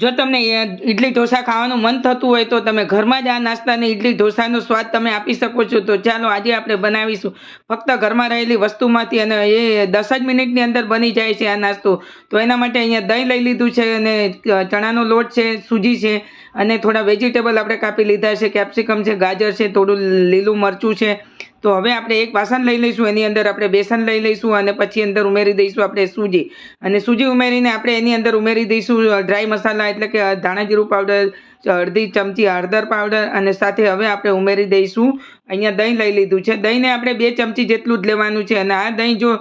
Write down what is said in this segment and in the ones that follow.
જો તમને ઇડલી ઢોસા ખાવાનું મન થતું હોય તો તમે ઘરમાં જ આ નાસ્તાને ઇડલી ઢોસાનો સ્વાદ તમે આપી શકો છો. તો ચાલો આજે આપણે બનાવીશું. ફક્ત ઘરમાં રહેલી વસ્તુમાંથી અને એ દસ જ મિનિટની અંદર બની જાય છે આ નાસ્તો. તો એના માટે અહીંયા દહીં લઈ લીધું છે અને ચણાનો લોટ છે, સૂજી છે અને થોડા વેજીટેબલ આપણે કાપી લીધા છે. કેપ્સિકમ છે, ગાજર છે, થોડું લીલું મરચું છે. તો હવે આપણે એક વાસણ લઈ લઈશું, એની અંદર આપણે બેસન લઈ લઈશું અને પછી અંદર ઉમેરી દઈશું આપણે સૂજી. અને સૂજી ઉમેરીને આપણે એની અંદર ઉમેરી દઈશું ડ્રાય મસાલા એટલે કે ધાણા જીરું પાવડર અડધી ચમચી હળદર પાવડર અને સાથે હવે આપણે ઉમેરી દઈશું. અહીંયા દહીં લઈ લીધું છે. દહીંને આપણે બે ચમચી જેટલું જ લેવાનું છે અને આ દહીં જો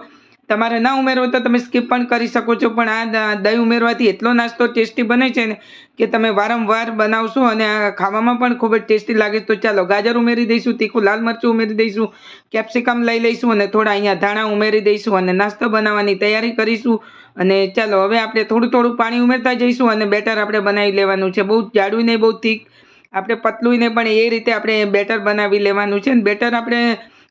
તમારે ના ઉમેરવો તો તમે સ્કીપ પણ કરી શકો છો. પણ આ દહીં ઉમેરવાથી એટલો નાસ્તો ટેસ્ટી બને છે ને કે તમે વારંવાર બનાવશો અને આ ખાવામાં પણ ખૂબ જ ટેસ્ટી લાગે. તો ચાલો, ગાજર ઉમેરી દઈશું, તીખું લાલ મરચું ઉમેરી દઈશું, કેપ્સિકમ લઈ લઈશું અને થોડા અહીંયા ધાણા ઉમેરી દઈશું અને નાસ્તો બનાવવાની તૈયારી કરીશું. અને ચાલો, હવે આપણે થોડું થોડું પાણી ઉમેરતા જઈશું અને બેટર આપણે બનાવી લેવાનું છે. બહુ જાડું નહીં, બહુ થીક આપણે પતલું નહીં, પણ એ રીતે આપણે બેટર બનાવી લેવાનું છે. અને બેટર આપણે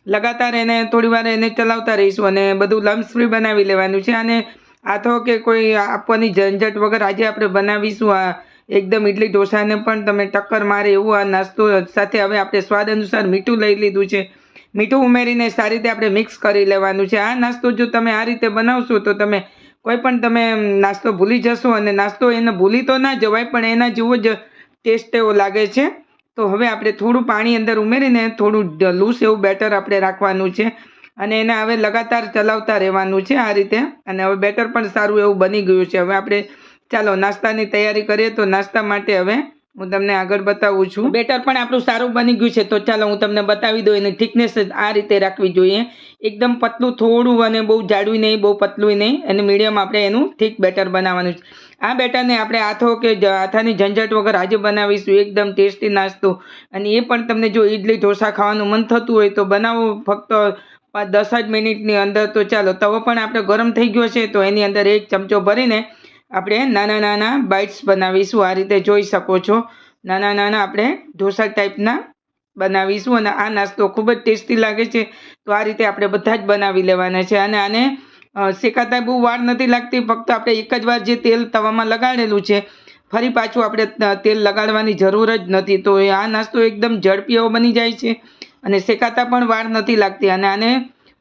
લગાતાર એને થોડી વાર એને ચલાવતા રહીશું અને બધું લમ્સ ફ્રી બનાવી લેવાનું છે. અને આથો કે કોઈ આપવાની ઝંઝટ વગર આજે આપણે બનાવીશું આ એકદમ ઇડલી ઢોસાને પણ તમે ટક્કર મારે એવું આ નાસ્તો સાથે હવે આપણે સ્વાદ અનુસાર મીઠું લઈ લીધું છે. મીઠું ઉમેરીને સારી રીતે આપણે મિક્સ કરી લેવાનું છે. આ નાસ્તો જો તમે આ રીતે બનાવશો તો તમે કોઈ પણ તમે નાસ્તો ભૂલી જશો અને નાસ્તો એને ભૂલી તો ના જવાય પણ એના જેવો જ ટેસ્ટ એવો લાગે છે. તો હવે આપણે થોડું પાણી અંદર ઉમેરીને થોડું લૂસ એવું બેટર આપણે રાખવાનું છે. અને એને હવે લગાતાર ચલાવતા રહેવાનું છે આ રીતે. અને હવે બેટર પણ સારું એવું બની ગયું છે. હવે આપણે ચાલો નાસ્તાની તૈયારી કરીએ તો નાસ્તા માટે હવે હું તમને આગળ બતાવું છું. બેટર પણ આપણું સારું બની ગયું છે, તો ચાલો હું તમને બતાવી દઉં, એની થિકનેસ આ રીતે રાખવી જોઈએ. એકદમ પતલું, થોડું અને બહુ જાડું નહીં, બહુ પતલું નહીં, અને મીડિયમ આપણે એનું થીક બેટર બનાવવાનું છે. આ બેટરને આપણે હાથો કે આથાની ઝંઝટ વગર આજે બનાવીશું, એકદમ ટેસ્ટી નાસ્તો. અને એ પણ તમને જો ઇડલી ઢોસા ખાવાનું મન થતું હોય તો બનાવો, ફક્ત દસ જ મિનિટની અંદર તો ચાલો, તવો પણ આપણે ગરમ થઈ ગયો છે, તો એની અંદર એક ચમચો ભરીને આપણે નાના નાના બાઇટ્સ બનાવીશું. આ રીતે જોઈ શકો છો. નાના નાના આપણે ઢોસા ટાઈપના બનાવીશું અને આ નાસ્તો ખૂબ જ ટેસ્ટી લાગે છે. તો આ રીતે આપણે બધા જ બનાવી લેવાના છે. અને આને શેકાતા બહુ વાર નથી લાગતી. ફક્ત આપણે એક જ વાર જે તેલ તવામાં લગાડેલું છે, ફરી પાછું આપણે તેલ લગાડવાની જરૂર જ નથી. તો આ નાસ્તો એકદમ ઝડપી એવો બની જાય છે અને શેકાતા પણ વાર નથી લાગતી. અને આને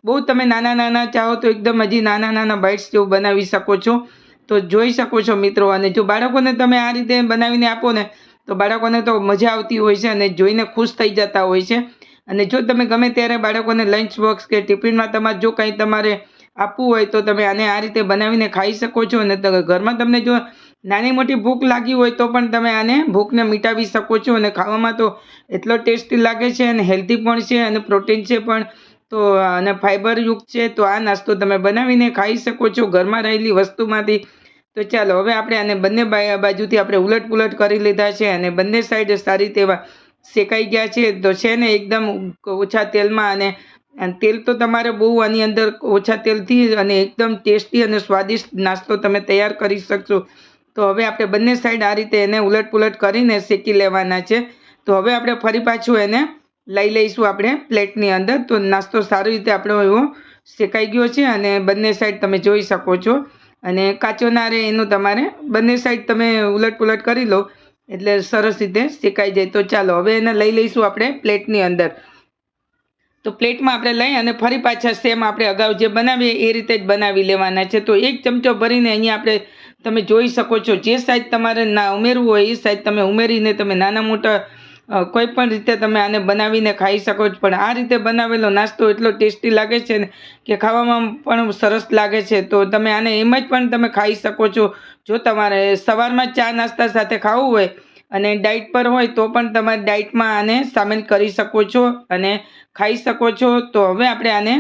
બહુ તમે નાના નાના ચાહો તો એકદમ હજી નાના નાના બાઇટ્સ જેવું બનાવી શકો છો. તો જોઈ શકો છો મિત્રો, અને જો બાળકોને તમે આ રીતે બનાવીને આપો ને, તો બાળકોને તો મજા આવતી હોય છે અને જોઈને ખુશ થઈ જતા હોય છે. અને જો તમે ગમે ત્યારે બાળકોને લંચ બોક્સ કે ટિફિનમાં તમારે જો કંઈ તમારે આપવું હોય, તો તમે આને આ રીતે બનાવીને ખાઈ શકો છો. અને ઘરમાં તમને જો નાની મોટી ભૂખ લાગી હોય, તો પણ તમે આને ભૂખને મિટાવી શકો છો. અને ખાવામાં તો એટલો ટેસ્ટી લાગે છે અને હેલ્ધી પણ છે અને પ્રોટીન છે પણ. તો અને ફાઇબરયુક્ત છે, તો આ નાસ્તો તમે બનાવીને ખાઈ શકો છો ઘરમાં રહેલી વસ્તુમાંથી. તો ચાલો, હવે આપણે આને બંને બાજુથી આપણે ઉલટ પુલટ કરી લીધા છે અને બંને સાઈડ સારી તેવા શેકાઈ ગયા છે. તો છે ને એકદમ ઓછા તેલમાં અને તેલ તો તમારે બહુ આની અંદર ઓછા તેલથી અને એકદમ ટેસ્ટી અને સ્વાદિષ્ટ નાસ્તો તમે તૈયાર કરી શકશો. તો હવે આપણે બંને સાઈડ આ રીતે એને ઉલટ પુલટ કરીને શેકી લેવાના છે. તો હવે આપણે ફરી પાછું એને લઈ લઈશું આપણે પ્લેટની અંદર. તો નાસ્તો સારી રીતે આપણો એવો શેકાઈ ગયો છે અને બંને સાઈડ તમે જોઈ શકો છો. અને કાચો ના રહે એનું તમારે બંને સાઈડ તમે ઉલટ પુલટ કરી લો એટલે સરસ રીતે શેકાઈ જાય. તો ચાલો, હવે એને લઈ લઈશું આપણે પ્લેટની અંદર. તો પ્લેટમાં આપણે લઈ અને ફરી પાછા સેમ આપણે અગાઉ જે બનાવીએ એ રીતે જ બનાવી લેવાના છે. તો એક ચમચો ભરીને અહીંયા આપણે તમે જોઈ શકો છો. જે સાઈઝ તમારે ના ઉમેરવું હોય એ સાઈઝ તમે ઉમેરીને તમે નાના મોટા કોઈ પણ રીતે તમે આને બનાવીને ખાઈ શકો છો. પણ આ રીતે બનાવેલો નાસ્તો એટલો ટેસ્ટી લાગે છે ને કે ખાવામાં પણ સરસ લાગે છે. તો તમે આને એમ જ પણ તમે ખાઈ શકો છો. જો તમારે સવારમાં ચા નાસ્તા સાથે ખાવું હોય અને ડાયટ પર હોય તો પણ તમારે ડાયટમાં આને સામેલ કરી શકો છો અને ખાઈ શકો છો. તો હવે આપણે આને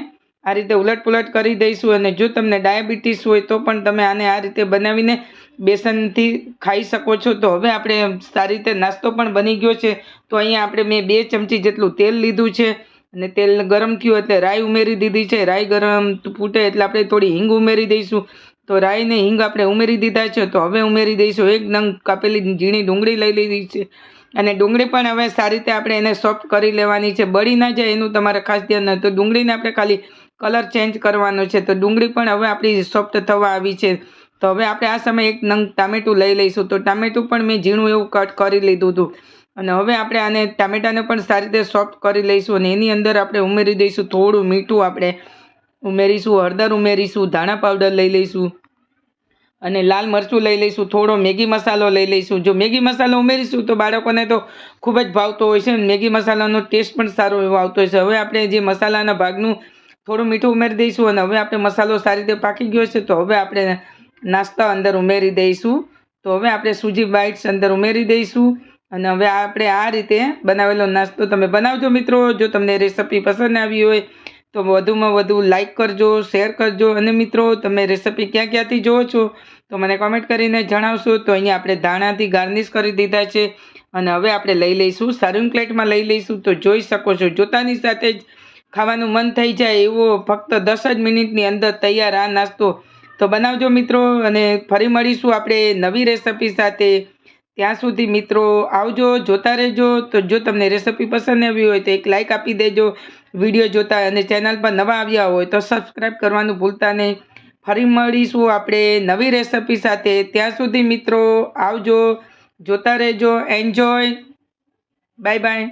આ રીતે ઉલટપુલટ કરી દઈશું અને જો તમને ડાયાબિટીસ હોય તો પણ તમે આને આ રીતે બનાવીને બેસનથી ખાઈ શકો છો. તો હવે આપણે સારી રીતે નાસ્તો પણ બની ગયો છે. તો અહીંયા આપણે મેં બે ચમચી જેટલું તેલ લીધું છે અને તેલ ગરમ થયું એટલે રાઈ ઉમેરી દીધી છે. રાઈ ગરમ ફૂટે એટલે આપણે થોડી હિંગ ઉમેરી દઈશું. તો રાઈને હિંગ આપણે ઉમેરી દીધા છે. તો હવે ઉમેરી દઈશું. એક નંગ કાપેલી ઝીણી ડુંગળી લઈ લીધી છે. અને ડુંગળી પણ હવે સારી રીતે આપણે એને સોફ્ટ કરી લેવાની છે. બળી ના જાય એનું તમારે ખાસ ધ્યાન. તો ડુંગળીને આપણે ખાલી કલર ચેન્જ કરવાનો છે. તો ડુંગળી પણ હવે આપણી સોફ્ટ થવા આવી છે. તો હવે આપણે આ સમયે એક નંગ ટામેટું લઈ લઈશું. તો ટામેટું પણ મેં ઝીણું એવું કટ કરી લીધું હતું. અને હવે આપણે આને ટામેટાને પણ સારી રીતે સોફ્ટ કરી લઈશું અને એની અંદર આપણે ઉમેરી દઈશું થોડું મીઠું આપણે. ઉમેરીશું, હળદર ઉમેરીશું, ધાણા પાવડર લઈ લઈશું. અને લાલ મરચું લઈ લઈશું, થોડો મેગી મસાલો લઈ લઈશું. જો મેગી મસાલો ઉમેરીશું તો બાળકોને તો ખૂબ જ ભાવતો હોય છે મેગી મસાલાનો ટેસ્ટ પણ સારો એવો આવતો હોય છે. હવે આપણે જે મસાલાના ભાગનું થોડું મીઠું ઉમેરી દઈશું અને હવે આપણે મસાલો સારી રીતે પાકી ગયો છે તો હવે આપણે નાસ્તા અંદર ઉમેરી દઈશું. તો હવે આપણે સૂજી બાઇટ્સ અંદર ઉમેરી દઈશું અને હવે આપણે આ રીતે બનાવેલો નાસ્તો તમે બનાવજો મિત્રો. જો તમને રેસિપી પસંદ આવી હોય તો વધુમાં વધુ લાઇક કરજો, શેર કરજો અને મિત્રો, તમે રેસિપી ક્યાં ક્યાંથી જુઓ છો તો મને કોમેન્ટ કરીને જણાવશો. તો અહીંયા આપણે ધાણાથી ગાર્નિશ કરી દીધા છે અને હવે આપણે લઈ લઈશું. સર્વિંગ પ્લેટમાં લઈ લઈશું. તો જોઈ શકો છો, જોતાની સાથે જ ખાવાનું મન થઈ જાય એવો ફક્ત દસ જ મિનિટની અંદર તૈયાર આ નાસ્તો. તો બનાવજો મિત્રો, અને ફરી મળીશું આપણે નવી રેસિપી સાથે. ત્યાં સુધી મિત્રો આવજો, જોતા રહેજો. તો જો તમને રેસિપી પસંદ આવી હોય તો એક લાઇક આપી દેજો. વીડિયો જોતા અને ચેનલ પર નવા આવ્યા હોય તો સબસ્ક્રાઈબ કરવાનું ભૂલતા નહીં. ફરી મળીશું આપણે નવી રેસિપી સાથે. ત્યાં સુધી મિત્રો આવજો, જોતા રહેજો. Enjoy bye bye